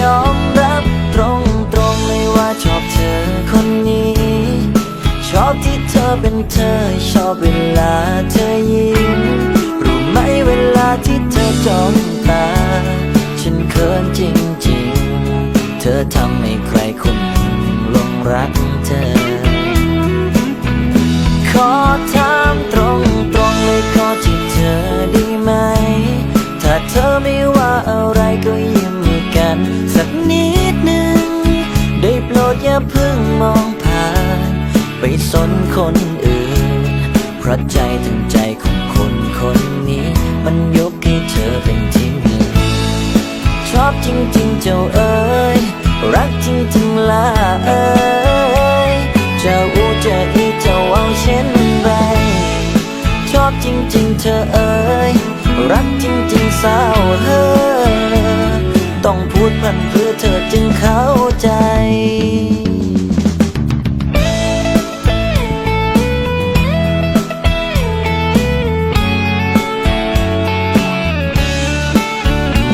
ยอมรับตรงตรงๆเลยว่าชอบเธอคนนี้ ชอบที่เธอเป็นเธอ ชอบเวลาเธอยิ้มรู้ไหมเวลาที่เธอจ้องตา ฉันเขินจริงๆ เธอทำให้ใครคนหนึ่งลงรักเธอ ขอถามตรงตรงๆเลยขอที่เธอด้ไหม ถ้าเธอไม่ว่าอะไร อย่าเพิ่งมองผ่าน ไปสนคนอื่น เพราะใจถึงใจของคนคนนี้ มันยกให้เธอเป็นที่หนึ่งชอบจริงๆเจ้าเอ๋ยรักจริงๆล่ะเอ๋ยจะอูจะอีจะเอาเช่นไร ชอบจริงๆเธอเอ๋ยรักจริงๆสาวเฮ้ยต้องพูดพันเพื่อเธอจึงเข้าใจ